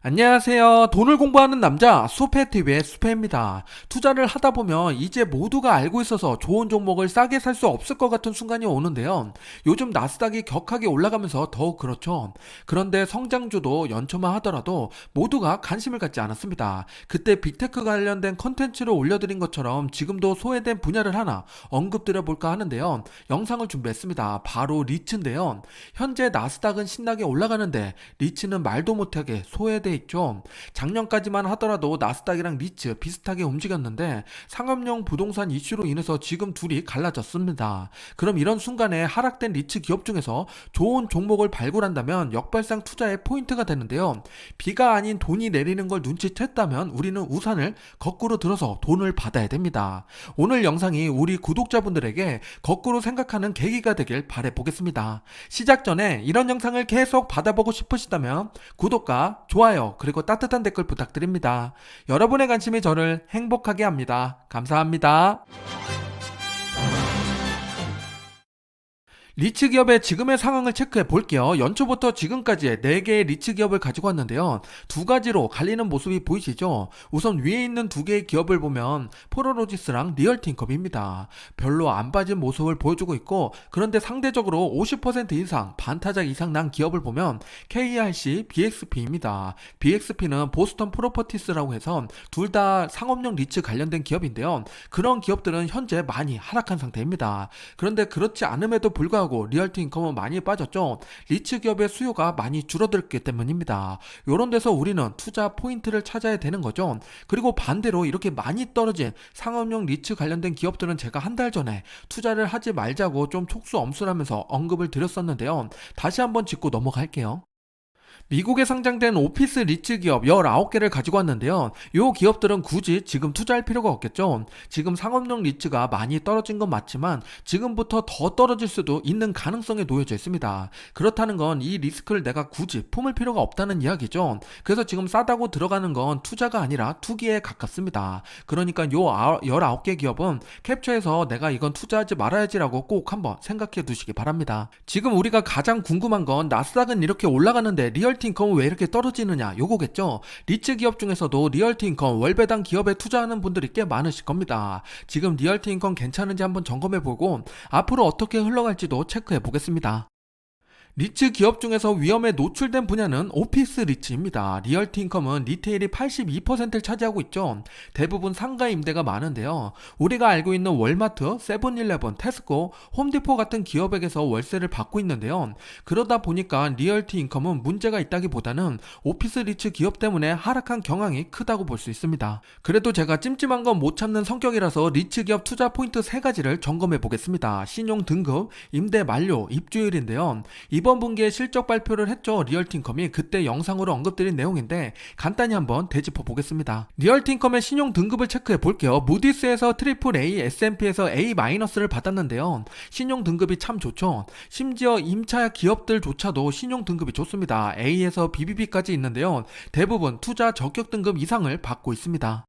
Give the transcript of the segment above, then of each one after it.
안녕하세요. 돈을 공부하는 남자 수페TV의 수페입니다. 투자를 하다 보면 이제 모두가 알고 있어서 좋은 종목을 싸게 살 수 없을 것 같은 순간이 오는데요. 요즘 나스닥이 격하게 올라가면서 더욱 그렇죠. 그런데 성장주도 연초만 하더라도 모두가 관심을 갖지 않았습니다. 그때 빅테크 관련된 컨텐츠를 올려드린 것처럼 지금도 소외된 분야를 하나 언급드려 볼까 하는데요. 영상을 준비했습니다. 바로 리츠인데요. 현재 나스닥은 신나게 올라가는데 리츠는 말도 못하게 소외 돼 있죠. 작년까지만 하더라도 나스닥이랑 리츠 비슷하게 움직였는데 상업용 부동산 이슈로 인해서 지금 둘이 갈라졌습니다. 그럼 이런 순간에 하락된 리츠 기업 중에서 좋은 종목을 발굴한다면 역발상 투자의 포인트가 되는데요. 비가 아닌 돈이 내리는 걸 눈치챘다면 우리는 우산을 거꾸로 들어서 돈을 받아야 됩니다. 오늘 영상이 우리 구독자분들에게 거꾸로 생각하는 계기가 되길 바래보겠습니다. 시작 전에 이런 영상을 계속 받아보고 싶으시다면 구독과 좋아요 그리고 따뜻한 댓글 부탁드립니다. 여러분의 관심이 저를 행복하게 합니다. 감사합니다. 리츠 기업의 지금의 상황을 체크해 볼게요. 연초부터 지금까지의 4개의 리츠 기업을 가지고 왔는데요. 두 가지로 갈리는 모습이 보이시죠? 우선 위에 있는 두 개의 기업을 보면 포로로지스랑 리얼틴컵입니다. 별로 안 빠진 모습을 보여주고 있고 그런데 상대적으로 50% 이상 반타작 이상 난 기업을 보면 KRC, BXP입니다. BXP는 보스턴 프로퍼티스라고 해서 둘 다 상업용 리츠 관련된 기업인데요. 그런 기업들은 현재 많이 하락한 상태입니다. 그런데 그렇지 않음에도 불구하고 리얼티 인컴은 많이 빠졌죠. 리츠 기업의 수요가 많이 줄어들기 때문입니다. 이런 데서 우리는 투자 포인트를 찾아야 되는 거죠. 그리고 반대로 이렇게 많이 떨어진 상업용 리츠 관련된 기업들은 제가 한 달 전에 투자를 하지 말자고 좀 촉수엄술하면서 언급을 드렸었는데요. 다시 한번 짚고 넘어갈게요. 미국에 상장된 오피스 리츠 기업 19개를 가지고 왔는데요. 이 기업들은 굳이 지금 투자할 필요가 없겠죠. 지금 상업용 리츠가 많이 떨어진 건 맞지만 지금부터 더 떨어질 수도 있는 가능성에 놓여져 있습니다. 그렇다는 건 이 리스크를 내가 굳이 품을 필요가 없다는 이야기죠. 그래서 지금 싸다고 들어가는 건 투자가 아니라 투기에 가깝습니다. 그러니까 요 아- 19개 기업은 캡처해서 내가 이건 투자하지 말아야지라고 꼭 한번 생각해 두시기 바랍니다. 지금 우리가 가장 궁금한 건 나스닥은 이렇게 올라가는데 리얼 티 인컴은 왜 이렇게 떨어지느냐 요거겠죠. 리츠 기업 중에서도 리얼티 인컴 월배당 기업에 투자하는 분들이 꽤 많으실 겁니다. 지금 리얼티 인컴 괜찮은지 한번 점검해 보고 앞으로 어떻게 흘러갈지도 체크해 보겠습니다. 리츠 기업 중에서 위험에 노출된 분야는 오피스 리츠입니다. 리얼티 인컴은 리테일이 82%를 차지하고 있죠. 대부분 상가 임대가 많은데요. 우리가 알고 있는 월마트, 세븐일레븐, 테스코, 홈디포 같은 기업에게서 월세를 받고 있는데요. 그러다 보니까 리얼티 인컴은 문제가 있다기보다는 오피스 리츠 기업 때문에 하락한 경향이 크다고 볼 수 있습니다. 그래도 제가 찜찜한 건 못 참는 성격이라서 리츠 기업 투자 포인트 세 가지를 점검해 보겠습니다. 신용 등급, 임대 만료, 입주율인데요. 이번 분기에 실적 발표를 했죠. 리얼틴컴이 그때 영상으로 언급드린 내용인데 간단히 한번 되짚어 보겠습니다. 리얼틴컴의 신용 등급을 체크해 볼게요. 무디스에서 트리플 A, S&P에서 A-를 받았는데요. 신용 등급이 참 좋죠. 심지어 임차 기업들조차도 신용 등급이 좋습니다. A에서 BBB까지 있는데요. 대부분 투자 적격 등급 이상을 받고 있습니다.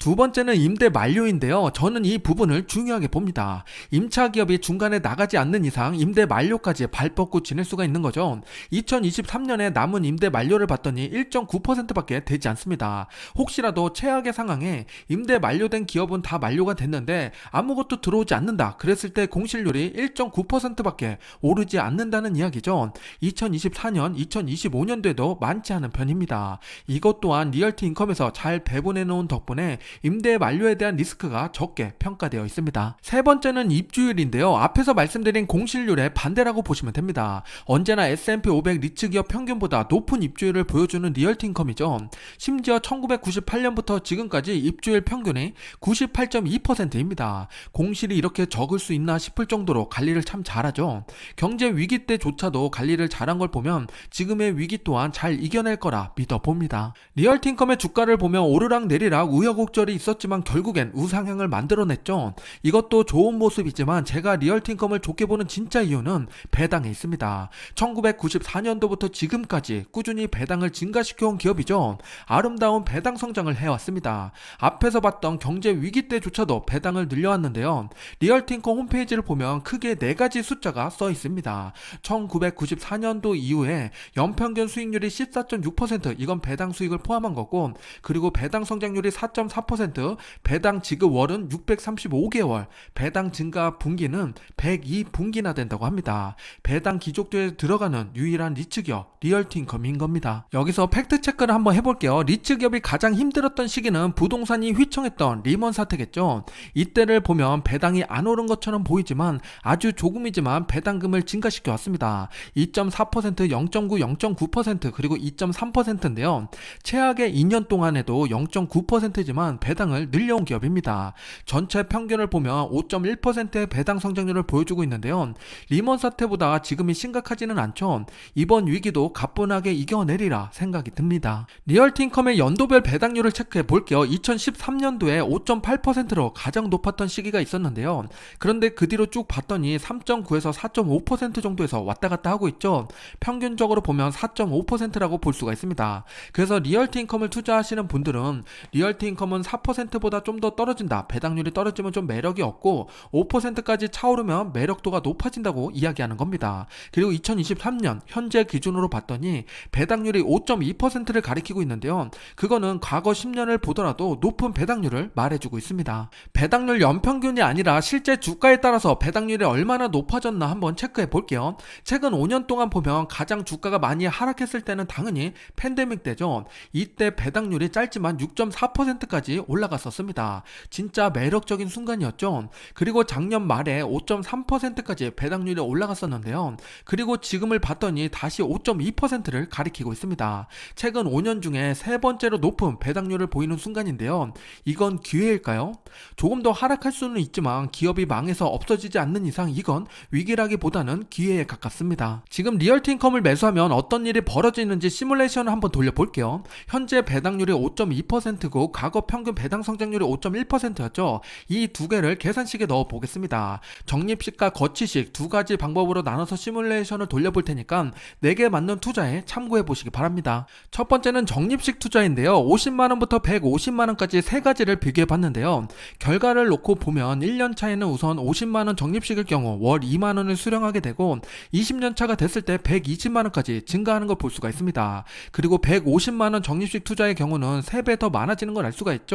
두 번째는 임대 만료인데요. 저는 이 부분을 중요하게 봅니다. 임차 기업이 중간에 나가지 않는 이상 임대 만료까지 발 뻗고 지낼 수가 있는 거죠. 2023년에 남은 임대 만료를 봤더니 1.9%밖에 되지 않습니다. 혹시라도 최악의 상황에 임대 만료된 기업은 다 만료가 됐는데 아무것도 들어오지 않는다. 그랬을 때 공실률이 1.9%밖에 오르지 않는다는 이야기죠. 2024년, 2025년도에도 많지 않은 편입니다. 이것 또한 리얼티 인컴에서 잘 배분해 놓은 덕분에 임대 만료에 대한 리스크가 적게 평가되어 있습니다. 세 번째는 입주율인데요. 앞에서 말씀드린 공실률의 반대라고 보시면 됩니다. 언제나 S&P 500 리츠 기업 평균보다 높은 입주율을 보여주는 리얼티 인컴이죠. 심지어 1998년부터 지금까지 입주율 평균이 98.2%입니다. 공실이 이렇게 적을 수 있나 싶을 정도로 관리를 참 잘하죠. 경제 위기 때조차도 관리를 잘한 걸 보면 지금의 위기 또한 잘 이겨낼 거라 믿어봅니다. 리얼틴컴의 주가를 보면 오르락 내리락 우여곡 우 여곡절이 있었지만 결국엔 우상향을 만들어냈죠. 이것도 좋은 모습이지만 제가 리얼틴컴을 좋게 보는 진짜 이유는 배당에 있습니다. 1994년도부터 지금까지 꾸준히 배당을 증가시켜온 기업이죠. 아름다운 배당 성장을 해왔습니다. 앞에서 봤던 경제 위기 때조차도 배당을 늘려왔는데요. 리얼틴컴 홈페이지를 보면 크게 네 가지 숫자가 써 있습니다. 1994년도 이후에 연평균 수익률이 14.6% 이건 배당 수익을 포함한 거고 그리고 배당 성장률이 4.4% 배당 지급 월은 635개월 배당 증가 분기는 102분기나 된다고 합니다. 배당 기족도에 들어가는 유일한 리츠 기업 리얼틴컴인 겁니다. 여기서 팩트 체크를 한번 해볼게요. 리츠 기업이 가장 힘들었던 시기는 부동산이 휘청했던 리먼 사태겠죠. 이때를 보면 배당이 안 오른 것처럼 보이지만 아주 조금이지만 배당금을 증가시켜 왔습니다. 2.4%, 0.9, 0.9% 그리고 2.3%인데요. 최악의 2년 동안에도 0.9%지만 배당을 늘려온 기업입니다. 전체 평균을 보면 5.1%의 배당 성장률을 보여주고 있는데요. 리먼 사태보다 지금이 심각하지는 않죠. 이번 위기도 가뿐하게 이겨내리라 생각이 듭니다. 리얼틴컴의 연도별 배당률을 체크해 볼게요. 2013년도에 5.8%로 가장 높았던 시기가 있었는데요. 그런데 그 뒤로 쭉 봤더니 3.9에서 4.5% 정도에서 왔다 갔다 하고 있죠. 평균적으로 보면 4.5%라고 볼 수가 있습니다. 그래서 리얼티 인컴을 투자하시는 분들은 리얼티 인컴은 4%보다 좀 더 떨어진다. 배당률이 떨어지면 좀 매력이 없고 5%까지 차오르면 매력도가 높아진다고 이야기하는 겁니다. 그리고 2023년 현재 기준으로 봤더니 배당률이 5.2%를 가리키고 있는데요. 그거는 과거 10년을 보더라도 높은 배당률을 말해주고 있습니다. 배당률 연평균이 아니라 실제 주가에 따라서 배당률이 얼마나 높아졌나 한번 체크해 볼게요. 최근 5년 동안 보면 가장 주가가 많이 하락했을 때는 당연히 팬데믹 때죠. 이때 배당률이 짧지만 6.4%까지 올라갔었습니다. 진짜 매력적인 순간이었죠. 그리고 작년 말에 5.3%까지 배당률이 올라갔었는데요. 그리고 지금을 봤더니 다시 5.2%를 가리키고 있습니다. 최근 5년 중에 세 번째로 높은 배당률을 보이는 순간인데요. 이건 기회일까요? 조금 더 하락할 수는 있지만 기업이 망해서 없어지지 않는 이상 이건 위기라기보다는 기회에 가깝습니다. 지금 리얼티인컴을 매수하면 어떤 일이 벌어지는지 시뮬레이션을 한번 돌려볼게요. 현재 배당률이 5.2%고 과거 평균 배당 성장률이 5.1%였죠. 이 두 개를 계산식에 넣어 보겠습니다. 적립식과 거치식 두 가지 방법으로 나눠서 시뮬레이션을 돌려볼 테니까 내게 맞는 투자에 참고해 보시기 바랍니다. 첫 번째는 적립식 투자인데요. 50만원부터 150만원까지 세 가지를 비교해 봤는데요. 결과를 놓고 보면 1년 차에는 우선 50만원 적립식일 경우 월 2만원을 수령하게 되고 20년 차가 됐을 때 120만원까지 증가하는 걸 볼 수가 있습니다. 그리고 150만원 적립식 투자의 경우는 3배 더 많아지는 걸 알 수가 있죠.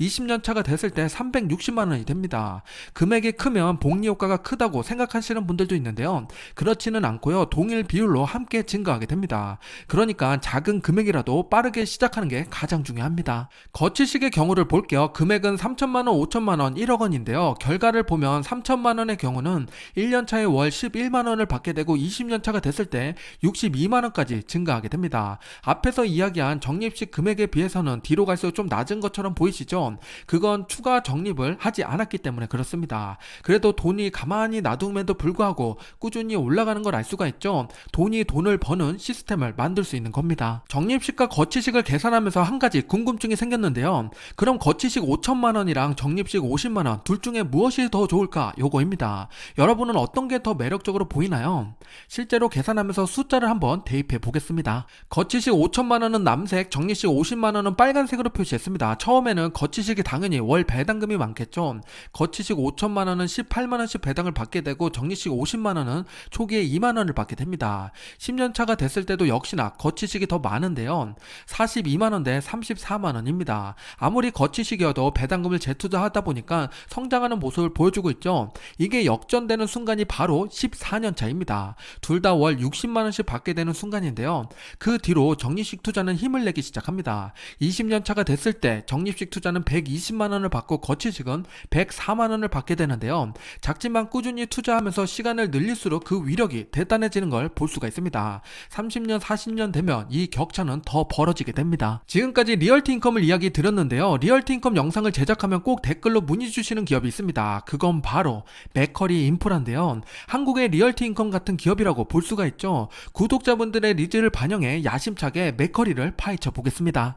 20년 차가 됐을 때 360만 원이 됩니다. 금액이 크면 복리 효과가 크다고 생각하시는 분들도 있는데요. 그렇지는 않고요. 동일 비율로 함께 증가하게 됩니다. 그러니까 작은 금액이라도 빠르게 시작하는 게 가장 중요합니다. 거치식의 경우를 볼게요. 금액은 3천만 원, 5천만 원, 1억 원인데요. 결과를 보면 3천만 원의 경우는 1년 차에 월 11만 원을 받게 되고 20년 차가 됐을 때 62만 원까지 증가하게 됩니다. 앞에서 이야기한 적립식 금액에 비해서는 뒤로 갈수록 좀 낮은 것처럼 보이시죠? 그건 추가 적립을 하지 않았기 때문에 그렇습니다. 그래도 돈이 가만히 놔둠에도 불구하고 꾸준히 올라가는 걸 알 수가 있죠. 돈이 돈을 버는 시스템을 만들 수 있는 겁니다. 적립식과 거치식을 계산하면서 한 가지 궁금증이 생겼는데요. 그럼 거치식 5천만 원이랑 적립식 50만 원 둘 중에 무엇이 더 좋을까? 요거입니다. 여러분은 어떤 게 더 매력적으로 보이나요? 실제로 계산하면서 숫자를 한번 대입해 보겠습니다. 거치식 5천만 원은 남색, 적립식 50만 원은 빨간색으로 표시했습니다. 처음 에는 거치식이 당연히 월 배당금이 많겠죠. 거치식 5천만 원은 18만 원씩 배당을 받게 되고 적립식 50만 원은 초기에 2만 원을 받게 됩니다. 10년 차가 됐을 때도 역시나 거치식이 더 많은데요. 42만 원 대 34만 원입니다. 아무리 거치식이어도 배당금을 재투자하다 보니까 성장하는 모습을 보여주고 있죠. 이게 역전되는 순간이 바로 14년 차입니다. 둘 다 월 60만 원씩 받게 되는 순간인데요. 그 뒤로 적립식 투자는 힘을 내기 시작합니다. 20년 차가 됐을 때 적립식 투자는 120만 원을 받고 거치식은 104만 원을 받게 되는데요. 작지만 꾸준히 투자하면서 시간을 늘릴수록 그 위력이 대단해지는 걸 볼 수가 있습니다. 30년, 40년 되면 이 격차는 더 벌어지게 됩니다. 지금까지 리얼티 인컴을 이야기 드렸는데요. 리얼티 인컴 영상을 제작하면 꼭 댓글로 문의 주시는 기업이 있습니다. 그건 바로 맥커리 인프라인데요. 한국의 리얼티 인컴 같은 기업이라고 볼 수가 있죠. 구독자분들의 니즈를 반영해 야심차게 맥커리를 파헤쳐 보겠습니다.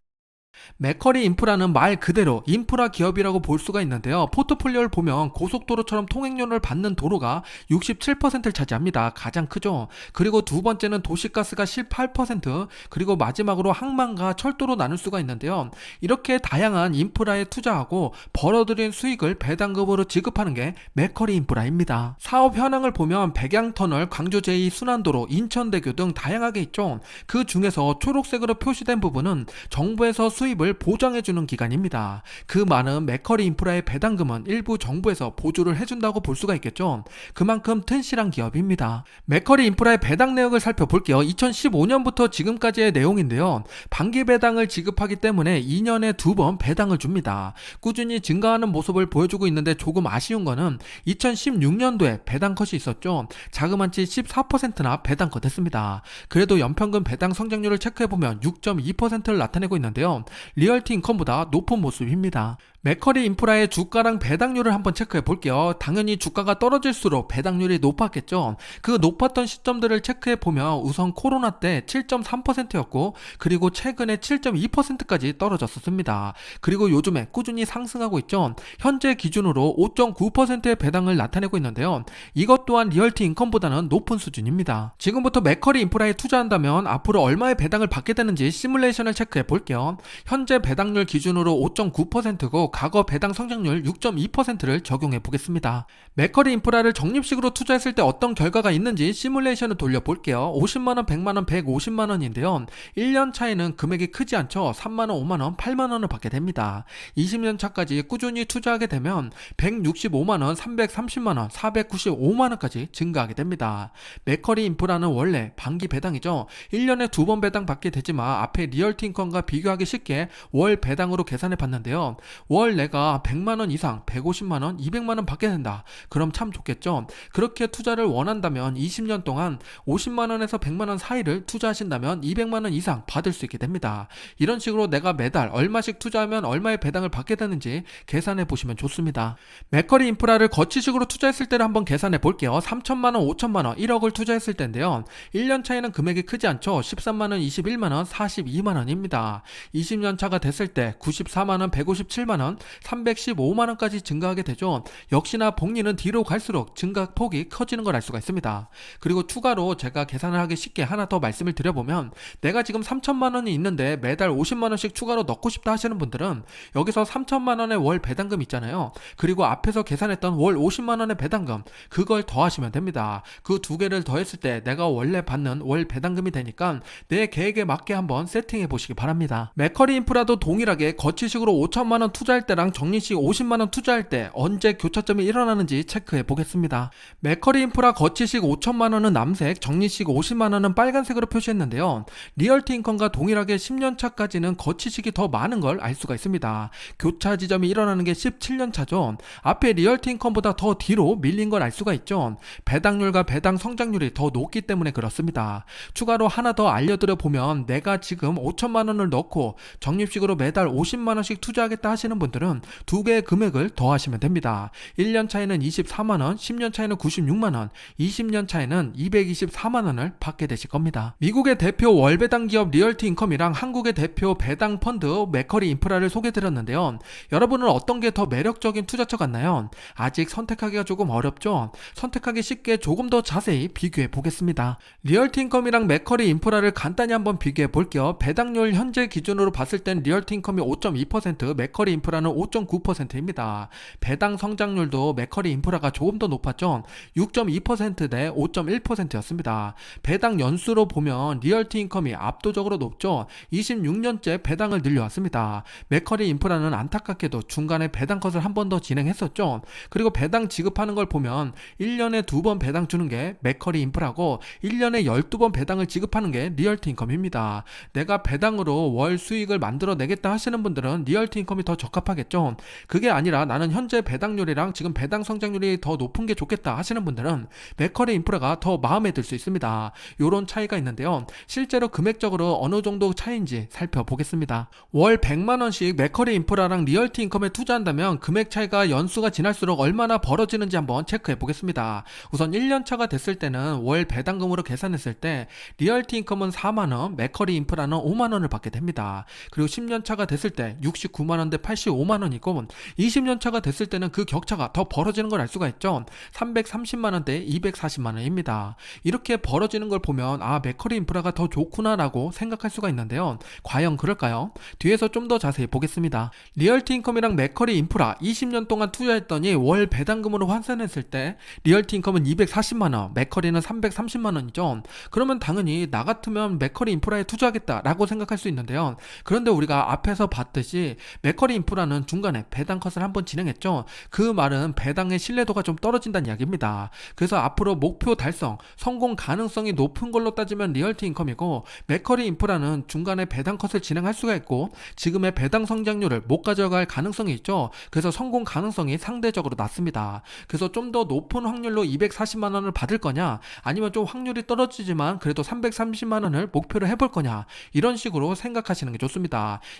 맥커리 인프라는 말 그대로 인프라 기업이라고 볼 수가 있는데요. 포트폴리오를 보면 고속도로처럼 통행료를 받는 도로가 67%를 차지합니다. 가장 크죠. 그리고 두 번째는 도시가스가 18%, 그리고 마지막으로 항만과 철도로 나눌 수가 있는데요. 이렇게 다양한 인프라에 투자하고 벌어들인 수익을 배당금으로 지급하는 게 맥커리 인프라입니다. 사업 현황을 보면 백양터널, 광주 제2 순환도로, 인천대교 등 다양하게 있죠. 그 중에서 초록색으로 표시된 부분은 정부에서 수 입을 보장해주는 기간입니다. 그 많은 맥커리 인프라의 배당금은 일부 정부에서 보조를 해준다고 볼 수가 있겠죠. 그만큼 튼실한 기업입니다. 맥커리 인프라의 배당 내역을 살펴볼게요. 2015년부터 지금까지의 내용인데요. 반기 배당을 지급하기 때문에 2년에 두 번 배당을 줍니다. 꾸준히 증가하는 모습을 보여주고 있는데 조금 아쉬운 거는 2016년도에 배당 컷이 있었죠. 자그마치 14%나 배당 컷 했습니다. 그래도 연평균 배당 성장률을 체크해보면 6.2%를 나타내고 있는데요. 리얼티 인컴보다 높은 모습입니다. 맥커리 인프라의 주가랑 배당률을 한번 체크해 볼게요. 당연히 주가가 떨어질수록 배당률이 높았겠죠. 그 높았던 시점들을 체크해 보면 우선 코로나 때 7.3%였고 그리고 최근에 7.2%까지 떨어졌었습니다. 그리고 요즘에 꾸준히 상승하고 있죠. 현재 기준으로 5.9%의 배당을 나타내고 있는데요. 이것 또한 리얼티 인컴보다는 높은 수준입니다. 지금부터 맥커리 인프라에 투자한다면 앞으로 얼마의 배당을 받게 되는지 시뮬레이션을 체크해 볼게요. 현재 배당률 기준으로 5.9%고 과거 배당 성장률 6.2%를 적용해 보겠습니다. 맥커리 인프라를 적립식으로 투자했을 때 어떤 결과가 있는지 시뮬레이션을 돌려볼게요. 50만원, 100만원, 150만원인데요. 1년 차에는 금액이 크지 않죠. 3만원, 5만원, 8만원을 받게 됩니다. 20년 차까지 꾸준히 투자하게 되면 165만원, 330만원, 495만원까지 증가하게 됩니다. 맥커리 인프라는 원래 반기 배당이죠. 1년에 두 번 배당 받게 되지만 앞에 리얼티 인컴과 비교하기 쉽게 월 배당으로 계산해 봤는데요. 월 내가 100만원 이상, 150만원, 200만원 받게 된다. 그럼 참 좋겠죠. 그렇게 투자를 원한다면 20년 동안 50만원에서 100만원 사이를 투자하신다면 200만원 이상 받을 수 있게 됩니다. 이런 식으로 내가 매달 얼마씩 투자하면 얼마의 배당을 받게 되는지 계산해 보시면 좋습니다. 맥커리 인프라를 거치식으로 투자했을 때를 한번 계산해 볼게요. 3천만원, 5천만원, 1억을 투자했을 때인데요. 1년 차에는 금액이 크지 않죠. 13만원, 21만원, 42만원입니다. 20년 차가 됐을 때 94만원, 157만원, 315만원까지 증가하게 되죠. 역시나 복리는 뒤로 갈수록 증가 폭이 커지는 걸 알 수가 있습니다. 그리고 추가로 제가 계산을 하기 쉽게 하나 더 말씀을 드려보면 내가 지금 3천만 원이 있는데 매달 50만 원씩 추가로 넣고 싶다 하시는 분들은 여기서 3천만 원의 월 배당금 있잖아요. 그리고 앞에서 계산했던 월 50만 원의 배당금 그걸 더하시면 됩니다. 그 두 개를 더했을 때 내가 원래 받는 월 배당금이 되니까 내 계획에 맞게 한번 세팅해 보시기 바랍니다. 맥커리 인프라도 동일하게 거치식으로 5천만 원 투자할 때랑 정리식 50만 원 투자할 때 언제 교차점이 일어나는지 체크해 보겠습니다. 맥커리 인프라 거치식 5천만 원은 남색, 정리식 50만 원은 빨간색으로 표시했는데요. 리얼티 인컴과 동일하게 10년 차까지는 거치식이 더 많은 걸 알 수가 있습니다. 교차 지점이 일어나는 게 17년 차죠. 앞에 리얼티 인컴보다 더 뒤로 밀린 걸 알 수가 있죠. 배당률과 배당 성장률이 더 높기 때문에 그렇습니다. 추가로 하나 더 알려드려 보면 내가 지금 5천만 원을 넣고 적립식으로 매달 50만 원씩 투자하겠다 하시는 분들은 두 개의 금액을 더하시면 됩니다. 1년 차에는 24만 원, 10년 차에는 96만 원, 20년 차에는 224만 원을 받게 되실 겁니다. 미국의 대표 월배당 기업 리얼티 인컴이랑 한국의 대표 배당 펀드 맥커리 인프라를 소개해 드렸는데요. 여러분은 어떤 게 더 매력적인 투자처 같나요? 아직 선택하기가 조금 어렵죠? 선택하기 쉽게 조금 더 자세히 비교해 보겠습니다. 리얼티 인컴이랑 맥커리 인프라를 간단히 한번 비교해 볼게요. 배당률 현재 기준으로 봤을 땐 리얼티 인컴이 5.2%, 맥커리 인프라는 5.9%입니다. 배당 성장률도 맥커리 인프라가 조금 더 높았죠. 6.2%대 5.1%였습니다. 배당 연수로 보면 리얼티 인컴이 압도적으로 높죠. 26년째 배당을 늘려왔습니다. 맥커리 인프라는 안타깝게도 중간에 배당 컷을 한 번 더 진행했었죠. 그리고 배당 지급하는 걸 보면 1년에 두 번 배당 주는 게 맥커리 인프라고 1년에 12번 배당을 지급하는 게 리얼티 인컴입니다. 내가 배당으로 월 수익을 만들어 내겠다 하시는 분들은 리얼티 인컴이 더 적합하겠죠. 그게 아니라 나는 현재 배당률이랑 지금 배당 성장률이 더 높은 게 좋겠다 하시는 분들은 맥커리 인프라가 더 마음에 들 수 있습니다. 요런 차이가 있는데요. 실제로 금액적으로 어느 정도 차이인지 살펴보겠습니다. 월 100만 원씩 맥커리 인프라랑 리얼티 인컴에 투자한다면 금액 차이가 연수가 지날수록 얼마나 벌어지는지 한번 체크해 보겠습니다. 우선 1년 차가 됐을 때는 월 배당금으로 계산했을 때 리얼티 인컴은 4만 원, 맥커리 인프라는 5만 원을 받게 됩니다. 그리고 10년 차가 됐을 때 69만 원대 85만 원이고 20년 차가 됐을 때는 그 격차가 더 벌어지는 걸 알 수가 있죠. 330만 원대 240만 원입니다. 이렇게 벌어지는 걸 보면 아 맥커리 인프라가 더 좋구나라고 생각할 수가 있는데요. 과연 그럴까요? 뒤에서 좀 더 자세히 보겠습니다. 리얼티 인컴이랑 맥커리 인프라 20년 동안 투자했더니 월 배당금으로 환산했을 때 리얼티 인컴은 240만 원, 맥커리는 330만 원이죠. 그러면 당연히 나 같으면 맥커리 인프라에 투자하겠다라고 생각할 수 있는데요. 그런 데 우리가 앞에서 봤듯이 맥커리 인프라는 중간에 배당 컷을 한번 진행했죠. 그 말은 배당의 신뢰도가 좀 떨어진다는 이야기입니다. 그래서 앞으로 목표 달성, 성공 가능성이 높은 걸로 따지면 리얼티 인컴이고 맥커리 인프라는 중간에 배당 컷을 진행할 수가 있고 지금의 배당 성장률을 못 가져갈 가능성이 있죠. 그래서 성공 가능성이 상대적으로 낮습니다. 그래서 좀 더 높은 확률로 240만 원을 받을 거냐 아니면 좀 확률이 떨어지지만 그래도 330만 원을 목표로 해볼 거냐 이런 식으로 생각하시는 게 좋습니다.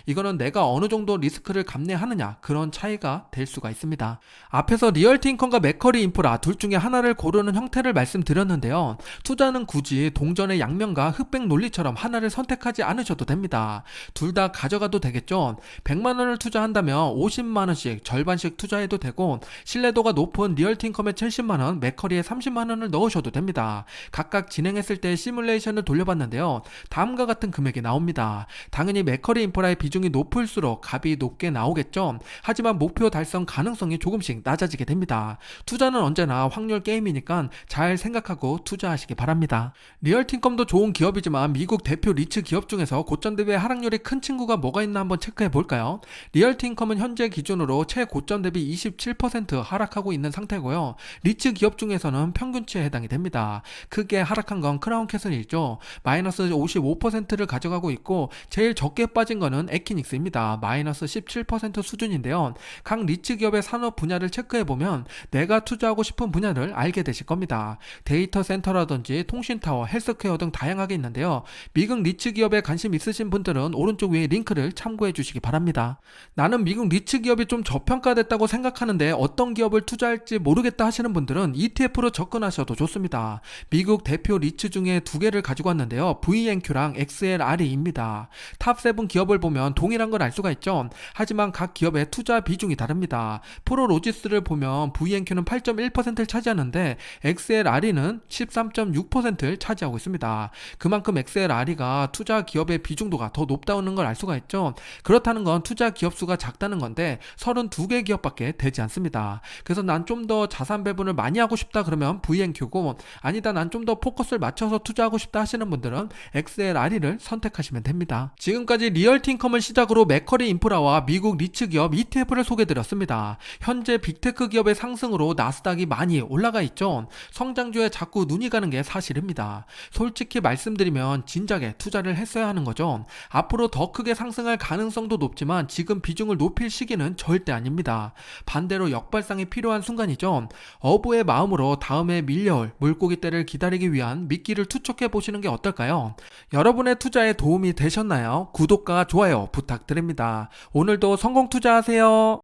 이거는 내가 어느 정도 리스크를 감내하느냐 그런 차이가 될 수가 있습니다. 앞에서 리얼티 인컴과 맥커리 인프라 둘 중에 하나를 고르는 형태를 말씀드렸는데요. 투자는 굳이 동전의 양면과 흑백 논리처럼 하나를 선택하지 않으셔도 됩니다. 둘 다 가져가도 되겠죠. 100만 원을 투자한다면 50만 원씩 절반씩 투자해도 되고 신뢰도가 높은 리얼티 인컴에 70만 원, 맥커리에 30만 원을 넣으셔도 됩니다. 각각 진행했을 때 시뮬레이션을 돌려봤는데요. 다음과 같은 금액이 나옵니다. 당연히 맥커리 인프라의 비중이 높을수록 값이 높게 나오겠죠. 하지만 목표 달성 가능성이 조금씩 낮아지게 됩니다. 투자는 언제나 확률 게임이니까 잘 생각하고 투자하시기 바랍니다. 리얼틴컴도 좋은 기업이지만 미국 대표 리츠 기업 중에서 고점 대비 하락률이 큰 친구가 뭐가 있나 한번 체크해 볼까요? 리얼틴컴은 현재 기준으로 최고점 대비 27% 하락하고 있는 상태고요. 리츠 기업 중에서는 평균치에 해당이 됩니다. 크게 하락한 건 크라운 캐슬이죠. 마이너스 55%를 가져가고 있고 제일 적게 빠진 거는 에키닉스입니다. 마이너스 17% 수준인데요. 각 리츠 기업의 산업 분야를 체크해 보면 내가 투자하고 싶은 분야를 알게 되실 겁니다. 데이터 센터라든지 통신타워, 헬스케어 등 다양하게 있는데요. 미국 리츠 기업에 관심 있으신 분들은 오른쪽 위에 링크를 참고해 주시기 바랍니다. 나는 미국 리츠 기업이 좀 저평가됐다고 생각하는데 어떤 기업을 투자할지 모르겠다 하시는 분들은 ETF로 접근하셔도 좋습니다. 미국 대표 리츠 중에 두 개를 가지고 왔는데요. VNQ랑 XLRE입니다. 탑7 기업을 보면 동일한 걸알 수가 있죠. 하지만 각 기업의 투자 비중이 다릅니다. 프로로지스를 보면 VNQ는 8.1%를 차지하는데 XLRE는 13.6%를 차지하고 있습니다. 그만큼 XLRE가 투자 기업의 비중도가 더 높다는 걸 알 수가 있죠. 그렇다는 건 투자 기업 수가 작다는 건데 32개 기업밖에 되지 않습니다. 그래서 난 좀 더 자산 배분을 많이 하고 싶다 그러면 VNQ고 아니다 난 좀 더 포커스를 맞춰서 투자하고 싶다 하시는 분들은 XLRE를 선택하시면 됩니다. 지금까지 리얼틴컴을 시작으로 맥커리 인프라와 미국 리츠 기업 ETF를 소개드렸습니다. 현재 빅테크 기업의 상승으로 나스닥이 많이 올라가 있죠. 성장주에 자꾸 눈이 가는 게 사실입니다. 솔직히 말씀드리면 진작에 투자를 했어야 하는 거죠. 앞으로 더 크게 상승할 가능성도 높지만 지금 비중을 높일 시기는 절대 아닙니다. 반대로 역발상이 필요한 순간이죠. 어부의 마음으로 다음에 밀려올 물고기 때를 기다리기 위한 미끼를 투척해 보시는 게 어떨까요? 여러분의 투자에 도움이 되셨나요? 구독과 좋아요 부탁드립니다. 오늘도 성공 투자하세요.